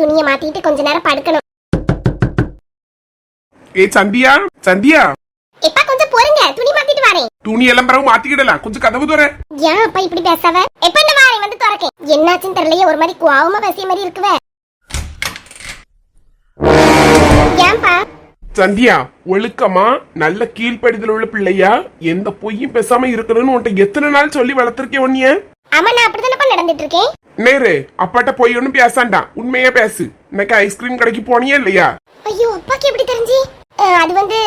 துணியை மாத்திட்டு கொஞ்ச நேரம் படுக்கணும். ஏய் சந்தியா? சந்தியா? எப்பா கொஞ்சம் பொறுங்க. துணி மாத்திட்டு வரேன். துணி எல்லாம் பிறகு மாத்திக்கிடலாம். கொஞ்சம் கதவு தர ஏன் அப்பா இப்படி பேசாவ எப்ப இந்த வாரேன் வந்து திறக்கேன். என்னாச்சுன்னு தெரியலையே ஒரு மாதிரி கோவமா பேசிய மாதிரி இருக்குவே. ஏன்பா? சந்தியா ஒழுக்கமா நல்ல கீழ்ப்படிதல் உள்ள பிள்ளையா? எந்த பொய்யும் பேசாம இருக்கணும்னு உன்ட்ட எத்தனை நாள் சொல்லி வளர்த்திருக்கேன் உன்னைய? ஆமா நான் அப்படிதானப்பா நடந்துட்டு இருக்கேன் நேரு அப்பாட்ட பொய் ஒண்ணும் பேசாண்டாம் உண்மையா பேசு. இன்னைக்கு ஐஸ்கிரீம் கடைக்கு போனியா இல்லையா? ஐயோ அப்பாக்கு எப்படி தெரிஞ்சு? அஹ், அது வந்து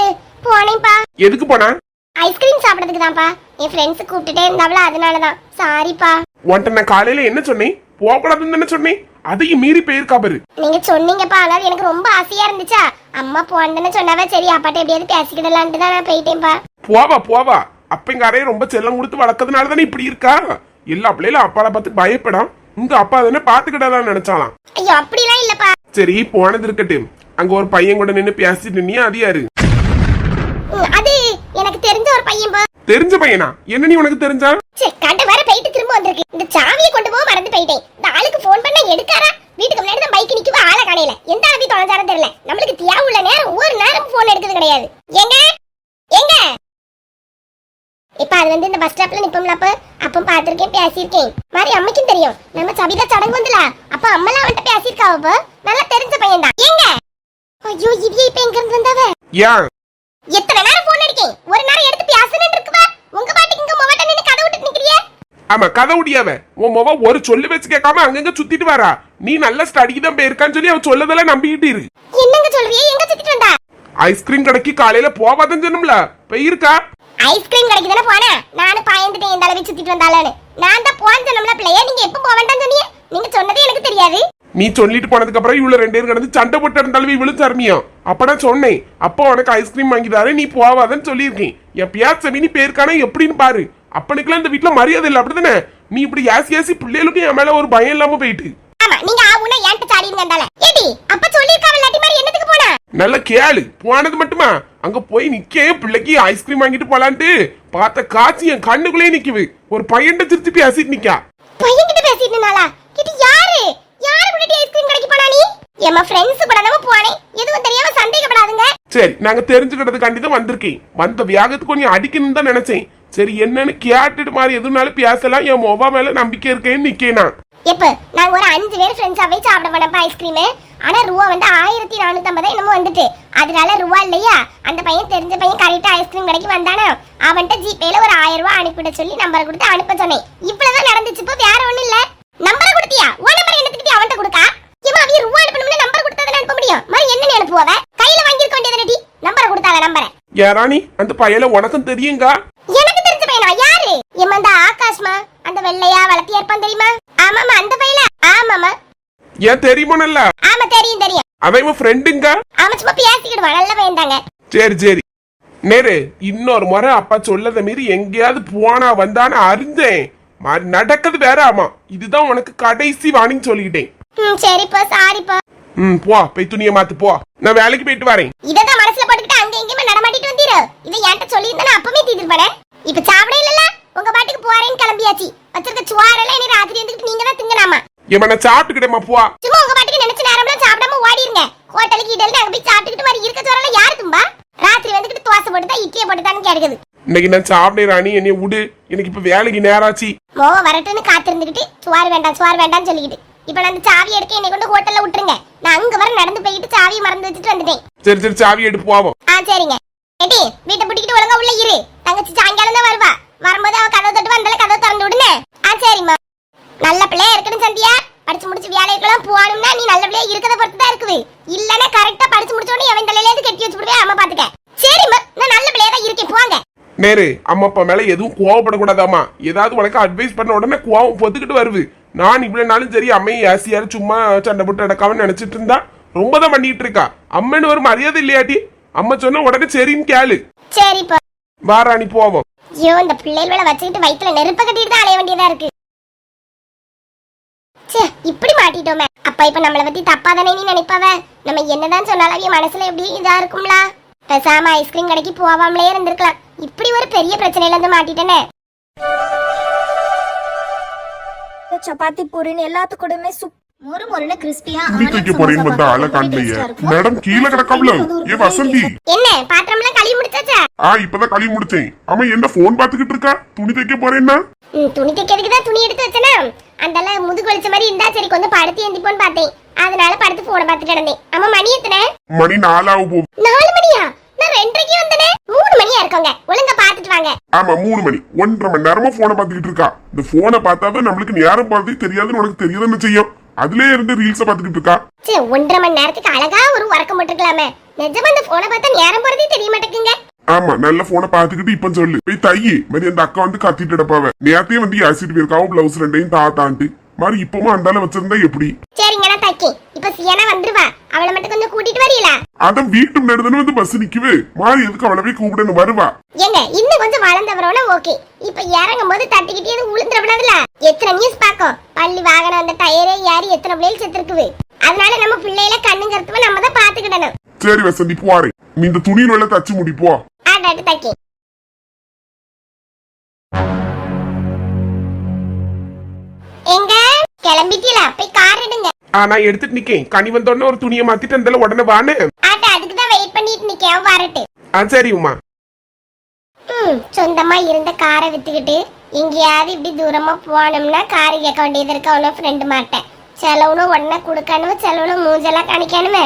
போனேன்ப்பா. எதுக்கு போனா? ஐஸ்கிரீம் சாப்பிடறதுக்கு தான்ப்பா. என் ஃப்ரெண்ட்ஸ் கூப்பிட்டுட்டே இருந்தாவளா அதனாலதான். சாரிப்பா உன்ட்ட நான் காலையில என்ன சொன்னேன்? போகக்கூடாதுன்னு தானே சொன்னேன்? அதையும் மீறி போயிருக்கா பாரு. நீங்க சொன்னீங்கப்பா ஆனால் எனக்கு ரொம்ப ஆசையா இருந்துச்சா? அம்மா போனதுன்னு சொன்னாவே? சரி அப்பாட்ட எப்படியாவது பேசிக்கிடலான்ட்டு தான் நான் போயிட்டேன்ப்பா. போவா போவா. அப்பங்காரே ரொம்ப செல்லம் கொடுத்து வளர்க்கறதுனால தானே இப்படி இருக்கா? எல்லா பிள்ளைகளும் அப்பால பார்த்து பயப்படாம் உங்க அப்பா தானே பாத்துக்கிட்டதான் நினைச்சாலாம். ஐயோ அப்படிலாம் இல்லப்பா. சரி போனது இருக்கட்டும். அங்க ஒரு பையன் கூட நின்னு பேசிட்டு நீ அது யாரு? அது எனக்கு தெரிஞ்ச ஒரு பையன் பா. தெரிஞ்ச பையனா? என்ன நீ உனக்கு தெரிஞ்சா? சரி கண்ட வர போயிட்டு திரும்ப வந்திருக்கு. இந்த சாவியை கொண்டு போக மறந்து போயிட்டேன். இந்த ஆளுக்கு ஃபோன் பண்ண எடுக்காரா? வீட்டுக்கு முன்னாடி தான் பைக் நிக்கவே ஆளை காணையில எந்த அளவு தொலைஞ்சாரம் தெரியல. நம்மளுக்கு தியாவு உள்ள நேரம் ஒரு நேரம் போன் எடுக்கிறது கிடையாது. எங்க எங்க இப்ப அது வந்து இந்த பஸ் ஸ்டாப்ல நிப்போம்ல அப்ப? அப்ப பாத்திருக்கேன் பேசியிருக்கேன். மாதிரி அம்மைக்கும் தெரியும். நம்ம சபிதா சடங்கு வந்துல. அப்ப அம்மெல்லாம் அவன்கிட்ட பேசியிருக்காவ நல்லா தெரிஞ்ச பையன் தான் எங்க ஐயோ இது இப்ப எங்க இருந்து வந்தாவ? ஏன் எத்தனை நேரம் போன் அடிக்கேன்? ஒரு நேரம் எடுத்து பேசணும்னு இருக்குவா. உங்க பாட்டுக்கு இங்க மொபைல் நின்னு கதை விட்டுட்டு நிக்கிறியே? ஆமா கதை முடியாவ உன் மொவ ஒரு சொல்லு வச்சு கேட்காம அங்கங்க சுத்திட்டு வரா நீ நல்ல ஸ்டடிக்கு தான் போயிருக்கான்னு சொல்லி அவ சொல்லதெல்லாம் நம்பிக்கிட்டு இரு. என்னங்க சொல்றியே? எங்க சுத்திட்டு வந்தா? ஐஸ்கிரீம் கடைக்கு காலையில போவாதன்னு சொன்னோம்ல. போயிருக்கா? ஐஸ்கிரீம் கடைக்கு தானே போனேன் நானும் பாயந்துட்டேன் இந்த அளவுக்கு சுத்திட்டு வந்தாலும் நான் தான் போன் சொன்னோம்ல பிள்ளைய நீங்க எப்ப போக சொன்னீங்க? நீங்க சொன்னது எனக்கு தெரியாது. நீ சொல்லிட்டு போனதுக்கு அப்புறம் இவ்வளவு ரெண்டு பேரும் கிடந்து சண்டை போட்டு இருந்தாலும் இவ்வளவு தர்மியம் அப்ப நான் சொன்னேன். அப்போ உனக்கு ஐஸ்கிரீம் வாங்கி தரேன் நீ போவாதன்னு சொல்லியிருக்கேன். என் பியாச நீ பேருக்கான எப்படின்னு பாரு. அப்பனுக்குலாம் இந்த வீட்டுல மரியாதை இல்லை அப்படிதானே நீ இப்படி ஏசி ஏசி பிள்ளைகளுக்கும் என் மேல ஒரு பயம் இல்லாம போயிட்டு. ஆமா நீங்க ஆவுனா ஏன்ட்ட சாடிங்க இருந்தால ஏடி அப்ப சொல்லிருக்காவ இல்லாட்டி மாதிரி என்னத்துக்கு போனா? நல்ல கேளு. போனது மட்டுமா? அங்க போய் நிக்க பிள்ளைக்கு ஐஸ்கிரீம் வாங்கிட்டு போலான்ட்டு. பார்த்த காட்சி என் கண்ணுக்குள்ளே நிக்குது. ஒரு பையன்ட்ட திருத்தி பேசிட்டு நிக்கா. பையன் கிட்ட பேசிட்டு இருந்தாளா இது யாரு? யாரு ஐஸ்கிரீம் கடைக்கு போனா நீ? என் ஃப்ரெண்ட்ஸ் கூட தான் போனேன். எதுவும் தெரியாம சந்தேகப்படாதுங்க. சரி நாங்க தெரிஞ்சுக்கிட்டதுக்காண்டி தான் வந்திருக்கேன். வந்த வியாகத்துக்கு கொஞ்சம் அடிக்கணும்னு தான் நினைச்சேன். சரி என்னன்னு கேட்டுட்டு மாதிரி எதுனாலும் பேசலாம். என் மொபா மேல நம்பிக்கை இருக்கேன்னு நிக்கேனா எப்ப? நாங்க ஒரு அஞ்சு பேர் ஃப்ரெண்ட்ஸாவே சாப்பிட போனப்ப ஐஸ்கிரீம் ஆனா ரூபா வந்து ஆயிரத்தி நானூத்தி ஐம்பது என்னமோ வந்துட்டு. அதனால ரூபா இல்லையா? அந்த பையன் தெரிஞ்ச பையன் கரெக்டா ஐஸ்கிரீம் கடைக்கு வந்தானா? அவன்கிட்ட ஜிபேல ஒரு ஆயிரம் ரூபாய் அனுப்பிட சொல்லி நம்பரை கொடுத்து அனுப்ப சொன்னேன். இவ்வளவுதான் நடந்துச்சு இப்போ வேற ஒண்ணும் இல்ல. நம்பரை கொடுத்தியா? உன் நம்பர் என்னத்துக்கிட்ட அவன்கிட்ட கொடுக்கா? ஏமா அவிய ரூபா அனுப்பணும்னு நம்பர் கொடுத்தா தானே அனுப்ப முடியும். மாதிரி என்ன அனுப்புவவ கையில வாங்கியிருக்க வேண்டியது நம்பரை கொடுத்தாங்க நம்பரை யாராணி அந்த பையல உனக்கும் தெரியுங்க? எனக்கு தெரிஞ்ச பையனா? யாரு? அந்த ஆகாஷ்மா? அந்த வெள்ளையா வளர்த்தி இருப்பான் தெரியுமா? ஆமாமா அந்த பையல. ஆமாமா ஏன் தெரியுமோனல்ல? ஆமா தெரியும் தெரியும். அவன் இவன் ஃப்ரெண்டுங்க அவன் சும்மா பேசிக்கிடுவான் நல்ல பையன் தாங்க சரி சரி. நேரு இன்னொரு முறை அப்பா சொல்லத மீறி எங்கேயாவது போனா வந்தான்னு அறிஞ்சேன் மாதிரி நடக்கிறது வேற ஆமா. இதுதான் உனக்கு கடைசி வாணின்னு சொல்லிக்கிட்டேன். ம் சரிப்பா சாரிப்பா ம் போ போய் துணியை மாத்து போ. நான் வேலைக்கு போயிட்டு வரேன். இததான் மனசுல போட்டுக்கிட்டு அங்க எங்கேயுமே நடமாட்டிட்டு வந்தீரு. இதை என்கிட்ட சொல்லியிருந்தா அப்பவே தீர்த்துருப்பானே இப்ப சாப்பிட இல்லல உங்க பாட்டுக்கு போறேன்னு கிளம்பியாச்சு. வச்சிருக்க சுவாரெல்லாம் இனி ராத்திரி இருந்துட்டு நீங்க தான் திங்கலாமா? ஏமா நான் சாப்பிட்டுக்கிட்டேமா போ. சும்மா உங்க பாட்டுக்கு நினைச்ச நேரம்லாம் சாப்பிடாம ஓடிருங்க. ஹோட்டலுக்கு இடல் அங்க போய் சாப்பிட்டுக்கிட்டு மாதிரி இருக்க சோறெல்லாம் யாரு தும்பா? ராத்திரி வந்துட்டு தோசை போட்டுதா இட்லியை போட்டுதான்னு கேட்குது இன்னைக்கு நான் சாப்பிட்டேன் ராணி என்னை விடு. எனக்கு இப்ப வேலைக்கு நேராச்சு மோவ வரட்டுன்னு காத்திருந்துகிட்டு சுவார் வேண்டாம் சுவார் வேண்டாம்னு சொல்லிக்கிட்டு. இப்ப நான் அந்த சாவி எடுக்க என்னை கொண்டு ஹோட்டல்ல விட்டுருங்க. நான் அங்க வர நடந்து போயிட்டு சாவியை மறந்து வச்சுட்டு வந்துட்டேன். சரி சரி சாவி எடுத்து போவோம். ஆ சரிங்க. ஏடி வீட்டை பிடிக்கிட்டு ஒழுங்கா உள்ள இரு. தங்கச்சி சாயங்காலம் தான் வருவா. வரும்போது அவ கதவை தொட்டு வந்தால கதவை திறந்து விடுனே ஆ சரிம்மா. நல்ல பிள்ளையா இருக்கணும் சந்தியா. படிச்சு முடிச்சு வேலைக்கெல்லாம் போகணும்னா நீ நல்ல பிள்ளையா இருக்கிறத பொறுத்து தான் இருக்குது இல்லனா கரெக்டா படிச்சு முடிச்ச உடனே அவன் தலையில இருந்து கட்டி வச்சு அம்மா பாத்துக்க. சரிம்மா நான் நல்ல பிள்ளையா தான் இருக்கேன் போங்க. நேரு அம்மா அப்பா மேல எதுவும் கோவப்படக்கூடாதாம்மா? ஏதாவது உனக்கு அட்வைஸ் பண்ண உடனே கோவம் பொத்துக்கிட்டு வருது. நான் இவ்வளவு நாளும் சரி அம்மையை ஏசியாரு சும்மா சண்டை போட்டு நடக்காம நினைச்சிட்டு இருந்தா? ரொம்ப தான் பண்ணிட்டு இருக்கா. அம்மன்னு ஒரு மரியாதை இல்லையாட்டி அம்மா சொன்ன உடனே சரின்னு கேளு. சரிப்பா. வாராணி போவோம். ஐயோ இந்த பிள்ளைகளை வச்சுக்கிட்டு வயித்துல நெருப்ப கட்டிட்டு தான் அலைய வேண்டியதா இருக்கு. ச்சே இப்படி மாட்டிட்டோமே. அப்பா இப்ப நம்மள பத்தி தப்பா தானே நீ நினைப்பாவ? நம்ம என்னதான் சொன்னாலும் மனசுல எப்படி இதா இருக்கும்ல? பேசாம ஐஸ்கிரீம் கடைக்கு போவாமலே இருந்திருக்கலாம். இப்படி ஒரு பெரிய பிரச்சனையில இருந்து மாட்டிட்டேனே சப்பாத்தி பூரின்னு எல்லாத்து கூடயுமே துணி தைக்க போறேன்னு வந்த ஆளை காணலையே மேடம் கீழே கிடக்காமல? ஏ வசந்தி. என்ன பாத்திரம்லாம் கழுவி முடிச்சாச்சா? ஆ இப்பதான் கழுவி முடிச்சேன் ஆமா என்ன போன் பாத்துக்கிட்டு இருக்கா? துணி தைக்க போறேன்னா துணி தைக்கிறதுக்கு தான் துணி எடுத்து வச்சனா? அந்தால முதுகு வலிச்ச மாதிரி இருந்தா சரி கொஞ்சம் படுத்து எந்திப்போன்னு பார்த்தேன். அதனால படுத்து போன இருந்தேன் ஆமா மணி எத்தனை? மணி நாலாவது போகும் நாலு மணியா? நான் ரெண்டரைக்கு வந்தனே. மூணு மணியா இருக்கோங்க. ஒழுங்கா பாத்துட்டு வாங்க. ஆமா மூணு மணி. ஒன்றரை மணி நேரமா போனை பாத்துக்கிட்டு இருக்கா. இந்த போனை பார்த்தாதான் நம்மளுக்கு நேரம் போறதே தெரியாதுன்னு உனக்கு தெரியாதுன்னு செய்யும். அதுலயே இருந்து ரீல்ஸ பாத்துக்கிட்டு இருக்கா? சே ஒன்றரை மணி நேரத்துக்கு அழகா ஒரு உறக்கம் போட்டுருக்கலாமே. நிஜமா அந்த போனை பார்த்தா நேரம் போறதே தெரிய மாட்டேங்குங்க. ஆமா நல்ல போனை பாத்துக்கிட்டு இப்ப சொல்லு. போய் தையி மாதிரி அந்த அக்கா வந்து கத்திட்டு எடுப்பாவ நேரத்தையே வந்து ஆசிட் போயிருக்காவோ பிளவுஸ் ரெண்டையும் தாத்தான்ட்டு. மாதிரி இப்பவும் அந்தால வச்சிருந்தா எப்படி? சரிங்க தைக்கி இப்ப சியானா வந்துருவா. அவளை மட்டும் கொஞ்சம் கூட்டிட்டு வரீங்களா அதான் வீட்டு முன்னாடி வந்து பஸ் நிக்குது. மாறி எதுக்கு அவளை போய் கூப்பிடணும்? வருவா. ஏங்க இன்னும் கொஞ்சம் வளர்ந்தவரோட ஓகே. இப்ப இறங்கும் போது தட்டிக்கிட்டே அது உளுந்துடக்கூடாதுல எத்தனை நியூஸ் பாக்கும் பள்ளி வாகனம் அந்த டயரே ஏறி எத்தனை பிள்ளைகள் செத்துருக்குது. அதனால நம்ம பிள்ளையில கண்ணு கருத்துவ நம்ம தான் பாத்துக்கிடணும் சரி வசந்தி நீ இந்த துணி நல்லா தச்சு முடிப்போ ஆடாட்டு தைக்கி எங்க கிளம்பிட்டீங்களா? போய் கார் எடுங்க. ஆ நான் எடுத்துட்டு நிக்கேன் கனி வந்தோடனே ஒரு துணியை மாத்திட்டு அந்த உடனே வான்னு. ஆட்டா அதுக்கு தான் வெயிட் பண்ணிட்டு நிக்கேன் வரட்டு. ஆ சரி உமா. ம் சொந்தமா இருந்த காரை வித்துக்கிட்டு எங்கேயாவது இப்படி தூரமா போனோம்னா கார் கேட்க வேண்டியது இருக்கு. அவனும் ஃப்ரெண்டு மாட்டேன் செலவுனும் உடனே கொடுக்கணும் செலவுனும் மூஞ்செல்லாம் காணிக்கணுமே.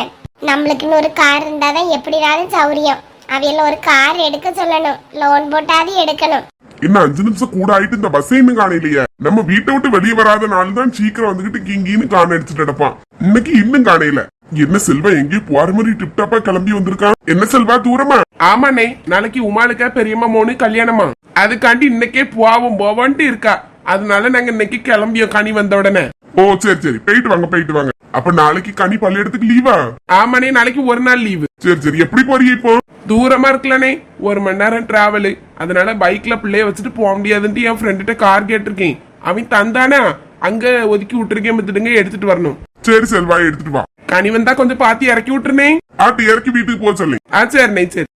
நம்மளுக்குன்னு ஒரு கார் இருந்தாதான் எப்படினாலும் சௌரியம். அவையில ஒரு கார் எடுக்க சொல்லணும். லோன் போட்டாவது எடுக்கணும். இன்னும் அஞ்சு நிமிஷம் கூட ஆயிட்டு இந்த பஸ் இன்னும் காணையிலையே நம்ம வீட்டை விட்டு வெளியே வராத நாள் தான் சீக்கிரம் வந்துகிட்டு கிங்கின்னு காண அடிச்சுட்டு கிடப்பான். இன்னைக்கு இன்னும் காணையில என்ன செல்வா எங்கேயோ போற மாதிரி டிப்டாப்பா கிளம்பி வந்திருக்கான் என்ன செல்வா தூரமா? ஆமாண்ணே நாளைக்கு உமாளுக்கா பெரியம்மா மோனு கல்யாணமா? அதுக்காண்டி இன்னைக்கே போவோம் போவோன்ட்டு இருக்கா. அதனால நாங்க இன்னைக்கு கிளம்பியோம் கனி வந்த உடனே. ஓ சரி சரி. போயிட்டு வாங்க போயிட்டு வாங்க. அப்ப நாளைக்கு கனி பள்ளியிடத்துக்கு லீவா ஆமாண்ணே நாளைக்கு ஒரு நாள் லீவு சரி சரி. எப்படி போறீங்க இப்போ? தூரமா இருக்கலனே. ஒரு மணி நேரம் டிராவலு அதனால பைக்ல பிள்ளைய வச்சுட்டு போக முடியாதுன்ட்டு என் ஃப்ரெண்டுகிட்ட கார் கேட்டிருக்கேன். அவன் தந்தானா? அங்க ஒதுக்கி விட்டுருக்கேன் பத்துடுங்க எடுத்துட்டு வரணும். சரி செல்வா எடுத்துட்டு வா. கனி வந்தா கொஞ்சம் பார்த்து இறக்கி விட்டுருனே. ஆட்டு இறக்கி வீட்டுக்கு போக சொல்லி. ஆ சரிண்ணே சரி.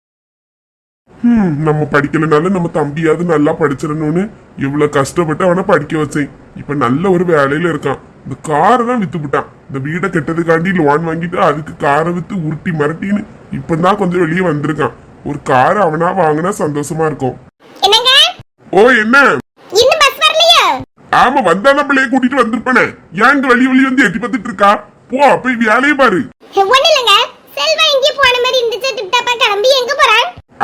நம்ம படிக்கலனாலும் நம்ம தம்பியாவது நல்லா படிச்சிடணும்னு இவ்வளவு கஷ்டப்பட்டு அவனை படிக்க வச்சேன். இப்ப நல்ல ஒரு வேலையில இருக்கான். இந்த காரை தான் வித்து விட்டான் இந்த வீடை கெட்டதுக்காண்டி லோன் வாங்கிட்டு அதுக்கு காரை வித்து உருட்டி மிரட்டின்னு இப்பதான் கொஞ்சம் வெளியே வந்திருக்கான். ஒரு கார் அவனா வாங்கினா சந்தோஷமா இருக்கும். ஓ என்ன? ஆமா வந்தான பிள்ளைய கூட்டிட்டு வந்திருப்பேனே. ஏன் இங்க வெளிய வெளிய வந்து எட்டி பார்த்துட்டு இருக்கா? போ போய் வேலையை பாரு.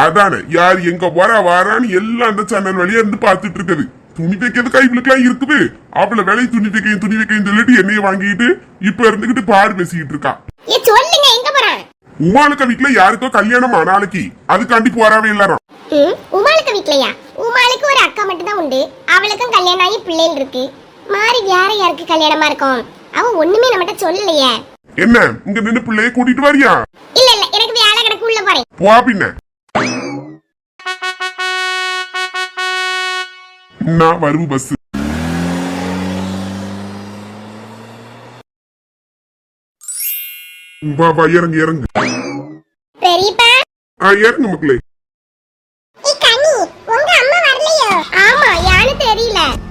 அதானே யார் எங்க வரா வாரான்னு எல்லாம் அந்த சேனல் வழியா இருந்து பார்த்துட்டு இருக்குது. துணி தைக்கிறது கைகளுக்கெல்லாம் இருக்குது. அவளை வேலை துணி தைக்கையும் துணி தைக்கையும் சொல்லிட்டு என்னைய வாங்கிட்டு இப்ப இருந்துகிட்டு பாடு பேசிக்கிட்டு இருக்கா. ஏ சொல்லுங்க எங்க போறான் உமாளுக்க வீட்டுல யாருக்கோ கல்யாணமா நாளைக்கு அதுக்காண்டி போறாவே எல்லாரும். உமாளுக்கு வீட்லயா? உமாளுக்கு ஒரு அக்கா மட்டும் தான் உண்டு. அவளுக்கும் கல்யாணம் ஆகி பிள்ளைகள் இருக்கு. மாறி வேற யாருக்கு கல்யாணமா இருக்கும்? அவ ஒண்ணுமே நம்மகிட்ட சொல்லலையே. என்ன இங்க நின்னு பிள்ளைய கூட்டிட்டு வரியா? இல்ல இல்ல எனக்கு வேலை கிடக்கு உள்ள போறேன். போ பின்ன. நான் வரும் பஸ் வா வா இறங்கு இறங்கு. பெரியப்பா. ஆ இறங்கு மக்களே.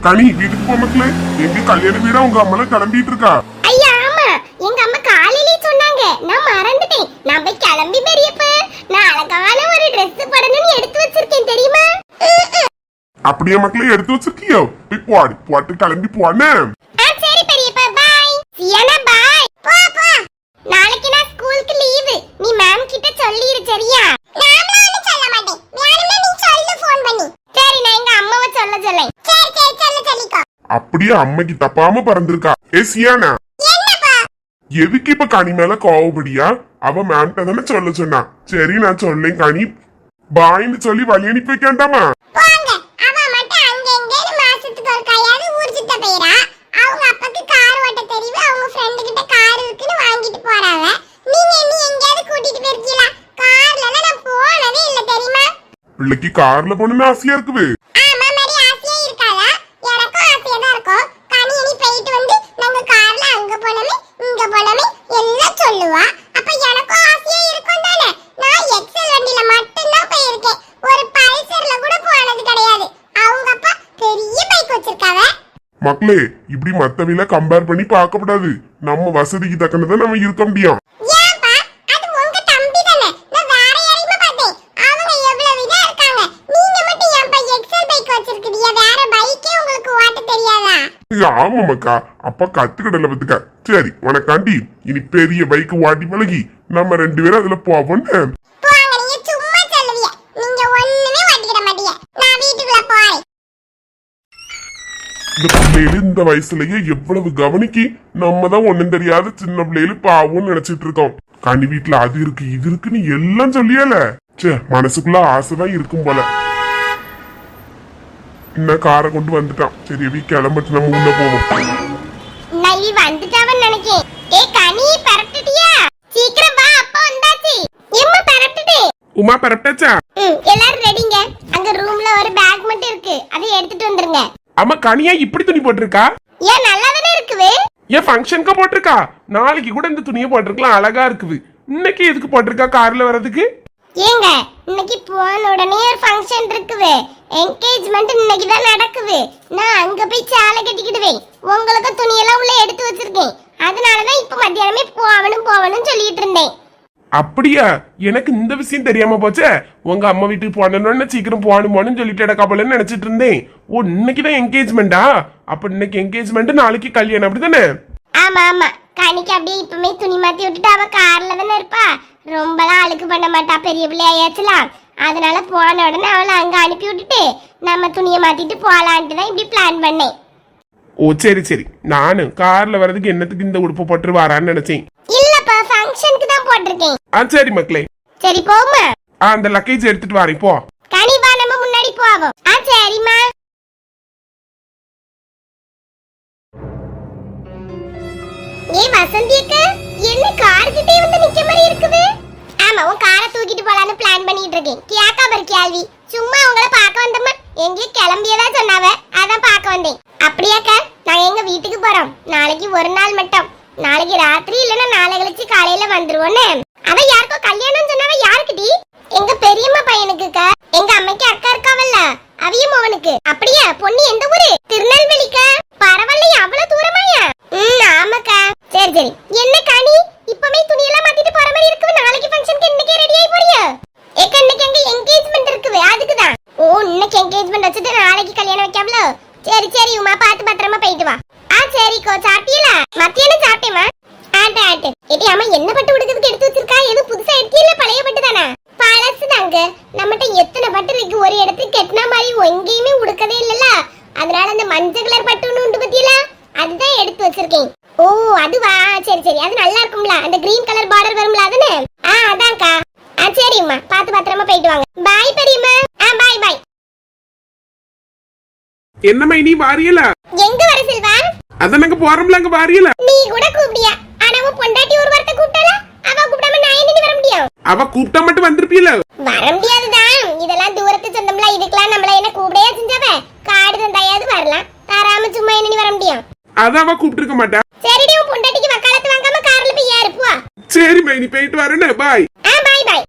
கனி வீட்டுக்கு போ மக்களே. எங்க கல்யாண வீடா உங்க அம்மா கிளம்பிட்டு இருக்கா ஐயா ஆமா எங்க அம்மா காலையிலே சொன்னாங்க நான் மறந்துட்டேன் நான் போய் கிளம்பி பெரியப்பா நான் அழகான ஒரு Dress போடணும்னு எடுத்து வச்சிருக்கேன் தெரியுமா அப்படியே மக்களே எடுத்து வச்சிருக்கியோ? போய் போடு போட்டு கிளம்பி போனே சரி பெரியப்பா பாய் சியானா பாய் போ போ. நாளைக்கு நான் ஸ்கூலுக்கு லீவு. நீ மேம் கிட்ட சொல்லிரு சரியா? நாமலாம் ஒண்ணும் சொல்ல மாட்டேன். வேணும்னா நீ சொல்லு ஃபோன் பண்ணி. சரி நான் எங்க அம்மாவை சொல்ல சொல்லேன். சரி சரி சொல்ல சொல்லிக்கோ. அப்படியே அம்மைக்கு தப்பாம பறந்திருக்கா. ஏ சியானா? என்னப்பா? எதுக்கு இப்ப கனி மேல கோவப்படியா அவ மேம்கிட்ட தானே சொல்ல சொன்னா. சரி நான் சொல்லேன் கனி. பாயின்னு சொல்லி வழி அனுப்பி வைக்காண்டாமா போங்க அவ மட்டும் அங்க எங்கேன்னு மாசத்துக்கு ஒரு கையாவது ஊர் சுத்த போயிரா அவங்க அப்பாக்கு கார் ஓட்ட தெரியும் அவங்க ஃப்ரெண்டு கிட்ட கார் வாங்கிட்டு போறாங்க. நீங்க என்ன எங்கேயாவது கூட்டிட்டு போயிருக்கீங்களா? கார்ல நான் போனதே இல்ல தெரியுமா? பிள்ளைக்கு கார்ல போகணும்னு ஆசையா இருக்குது. ஆமா மாதிரி ஆசையா இருக்காதா எனக்கும் ஆசையா தான் இருக்கும் கனி இனி போயிட்டு வந்து நாங்க கார்ல அங்க போனோமே இங்க போனோமே எல்லாம் சொல்லுவா அப்ப எனக்கும் ஆசையா இருக்கும் தானே நான் எக்ஸல் வண்டியில மட்டும்தான் போயிருக்கேன் ஒரு பல்சர்ல கூட போனது கிடையாது அவங்க அப்பா பெரிய பைக் வச்சிருக்காவ மக்களே இப்படி மத்தவையில கம்பேர் பண்ணி பார்க்கக்கூடாது நம்ம வசதிக்கு தக்கனதான் நம்ம இருக்க முடியும். ஏன்பா அது உங்க தம்பி தானே? நான் வேற யாரையுமே பார்த்தேன். அவங்க எவ்வளவு இதா இருக்காங்க. நீங்க மட்டும் ஏன்பா எக்ஸல் பைக் வச்சிருக்கீங்க வேற பைக்கே உங்களுக்கு ஓட்ட தெரியாதா? ஆமா மக்கா. அப்பா கத்துக்கிடல பத்துக்க சரி உனக்காண்டி. இனி பெரிய பைக் ஓட்டி பழகி நம்ம ரெண்டு பேரும் அதுல போவோம்னு போங்க நீங்க சும்மா சொல்லுவீங்க நீங்க ஒண்ணுமே ஓட்டிக்கிட மாட்டீங்க. நான் வீட்டுக்குள்ள போறேன். இந்த பிள்ளைகளு இந்த வயசுலயே எவ்வளவு கவனிக்கி நம்ம தான் ஒண்ணும் தெரியாத சின்ன பிள்ளைகளு பாவம்னு நினைச்சிட்டு இருக்கோம். கனி வீட்டுல அது இருக்கு இது இருக்குன்னு எல்லாம் சொல்லியல. சே மனசுக்குள்ள ஆசைதான் இருக்கும் போல. இன்னும் காரை கொண்டு வந்துட்டான். சரி எவி கிளம்பிட்டு நம்ம உள்ள போவோம். நைவி வந்துட்டாவன்னு நினைக்கேன். ஏ கனி பரப்பிட்டியா சீக்கிரம் வா அப்பா வந்தாச்சு. எம்மா உமா பரப்பிட்டாச்சா ம் எல்லாரும் ரெடிங்க அங்க ரூம்ல ஒரு பேக் மட்டும் இருக்கு. அதை எடுத்துட்டு வந்துருங்க. ஆமா கனியா இப்படி துணி போட்டிருக்கா? ஏன் நல்லா தானே இருக்குது ஏன் ஃபங்க்ஷனுக்கா போட்டிருக்கா? நாளைக்கு கூட இந்த துணியை போட்டிருக்கலாம் அழகா இருக்குது. இன்னைக்கு எதுக்கு போட்டிருக்கா கார்ல வர்றதுக்கு? ஏங்க இன்னைக்கு போன உடனே ஒரு ஃபங்க்ஷன் இருக்குது என்கேஜ்மெண்ட் இன்னைக்கு தான் நடக்குது நான் அங்க போய் சேலை கட்டிக்கிடுவேன். உங்களுக்கு துணியெல்லாம் உள்ள எடுத்து வச்சிருக்கேன். அதனால தான் இப்ப மத்தியானமே போகணும் போகணும்னு சொல்லிட்டு இருந்தேன். அப்படியா? எனக்கு இந்த விஷயம் தெரியாம போச்சே. உங்க அம்மா வீட்டுக்கு போனோன்னு சீக்கிரம் போகணும் போகணும்னு சொல்லிட்டு இடக்காப்பலன்னு நினைச்சிட்டு இருந்தேன். ஓ இன்னைக்கு தான் என்கேஜ்மெண்டா அப்ப இன்னைக்கு என்கேஜ்மெண்ட் நாளைக்கு கல்யாணம் அப்படிதானே? ஆமா ஆமா. கனிக்கு அப்படியே இப்பவுமே துணி மாத்தி விட்டுட்டு அவ கார்ல தானே இருப்பா. ரொம்பலாம் அழுக்கு பண்ண மாட்டா பெரிய பிள்ளை ஆயாச்சுலாம் அதனால போன உடனே அவளை அங்க அனுப்பி விட்டுட்டு நம்ம துணியை மாத்திட்டு போலான்ட்டு தான் இப்படி பிளான் பண்ணேன். ஓ சரி சரி. நானு கார்ல வர்றதுக்கு என்னத்துக்கு இந்த உடுப்பு போட்டு வரான்னு நினைச்சேன். ஃபங்க்ஷனுக்கு தான் போட்டிருக்கேன். ஆ சரி மக்களே. சரி போகுமா ஆ அந்த லக்கேஜ் எடுத்துட்டு வரேன் போ. கனிவா நம்ம முன்னாடி போவோம். ஆ சரிம்மா. ஏ வசந்தி அக்கா என்ன கார் கிட்டே வந்து நிக்க மாதிரி இருக்குது? ஆமா உன் காரை தூக்கிட்டு போலான்னு பிளான் பண்ணிட்டு இருக்கேன். கேக்கா பாரு கேள்வி. சும்மா உங்கள பார்க்க வந்தம்மா. எங்கேயும் கிளம்பியதா சொன்னாவ. அதான் பார்க்க வந்தேன். அப்படியாக்கா நான் எங்க வீட்டுக்கு போறோம். நாளைக்கு ஒரு நாள் மட்டும். நாளைக்கு ராத்திரி இல்லைன்னா நாளை கழிச்சு காலையில வந்துருவோன்னு. அவ யாருக்கோ கல்யாணம் சொன்னவ யாருக்குடி? எங்க பெரியம்மா பையனுக்குக்கா. எங்க அம்மைக்கு அக்கா இருக்காவல்ல. அவியும் அவனுக்கு. அப்படியா? பொண்ணு எந்த ஊரு? திருநெல்வேலிக்கா? பரவாயில்லையா அவ்வளவு தூரமாயா? ம் ஆமாக்கா. சரி சரி. என்ன காணி இப்பவே துணியெல்லாம் மாத்திட்டு போற மாதிரி இருக்குது நாளைக்கு ஃபங்க்ஷனுக்கு இன்னைக்கே ரெடி ஆகி போறியா ஏக்கா இன்னைக்கு எங்க என்கேஜ்மெண்ட் இருக்குது அதுக்கு தான் ஓ இன்னைக்கு என்கேஜ்மெண்ட் வச்சுட்டு நாளைக்கு கல்யாணம் வைக்காமல சரி சரி உமா பார்த்து பத்திரமா போயிட்டு வா ஆ சரிக்கோ சாப்பிட்டீல மத்தியானம் சாப்பிட்டேமா ஆட்டு ஆட்டு எடி அம்மா என்ன பட்டு உடுக்கிறதுக்கு எடுத்து வச்சிருக்கா எது புதுசா எடுத்தியல பழைய பட்டு தானா பழசு தாங்க நம்மகிட்ட எத்தனை பட்டு இருக்கு ஒரு இடத்துக்கு கெட்டின மாதிரி எங்கேயுமே உடுக்கதே இல்லல அதனால அந்த மஞ்சள் கலர் பட்டு ஒண்ணு உண்டு பத்தியல அதுதான் எடுத்து வச்சிருக்கேன். ஓ அதுவா? சரி சரி. அது நல்லா இருக்கும்ல. அந்த கிரீன் கலர் பார்டர் வரும்ல அதுன்னு? ஆ அதான்க்கா. ஆ சரிம்மா. பார்த்து பத்திரமா போயிட்டு வாங்க. பாய் பெரியம்மா. ஆ பாய் பாய் என்ன மைனி வாரியல? எங்க வர செல்வா? அதான் நாங்க போறோம்ல அங்க வாரியல? நீ கூட கூப்பிடியா? ஆனா உன் பொண்டாட்டி ஒரு வார்த்தை கூப்பிட்டால அவ கூப்பிடாம நான் என்ன வர முடியும் அவ கூப்பிட்டா மட்டும் வந்திருப்பீல வர முடியாதுதான் இதெல்லாம் தூரத்து சொந்தம்ல இதுக்கெல்லாம் நம்மள என்ன கூப்பிடையா செஞ்சவ? காடு தந்தாயாவது வரலாம். தராம சும்மா என்ன வர முடியும் அதான் அவ கூப்பிட்டு இருக்க மாட்டா. சரிடி உன் பொண்டாட்டிக்கு வக்காலத்து வாங்காம கார்ல போய் ஏறு போ. சரி மைனி போயிட்டு வரேன்னு. பாய். ஆ பாய் பாய்.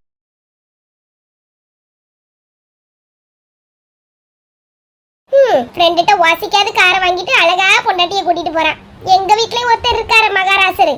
வாசிக்காத காரை வாங்கிட்டு அழகா பொண்டாட்டிய கூட்டிட்டு போறான். எங்க வீட்லயும் ஒருத்தர் இருக்காரு மகாராசரு.